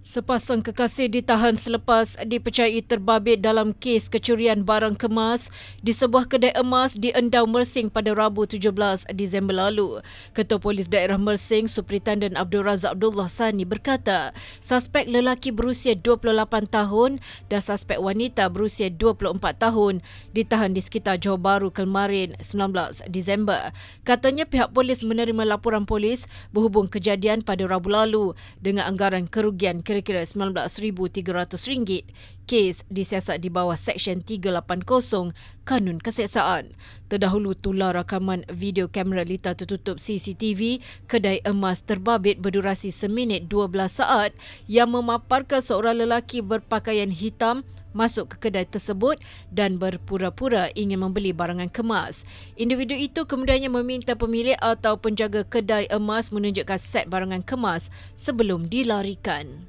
Sepasang kekasih ditahan selepas dipercayai terbabit dalam kes kecurian barang kemas di sebuah kedai emas di Endau Mersing pada Rabu 17 Disember lalu. Ketua Polis Daerah Mersing, Superintendent Abdul Razak Abdullah Sani berkata, suspek lelaki berusia 28 tahun dan suspek wanita berusia 24 tahun ditahan di sekitar Johor Bahru kemarin 19 Disember. Katanya pihak polis menerima laporan polis berhubung kejadian pada Rabu lalu dengan anggaran kerugian kira-kira RM19,300. Kes disiasat di bawah Seksyen 380 Kanun Keseksaan. Terdahulu tular rakaman video kamera lita tertutup CCTV kedai emas terbabit berdurasi seminit 12 saat yang memaparkan seorang lelaki berpakaian hitam masuk ke kedai tersebut dan berpura-pura ingin membeli barangan kemas. Individu itu kemudiannya meminta pemilik atau penjaga kedai emas menunjukkan set barangan kemas sebelum dilarikan.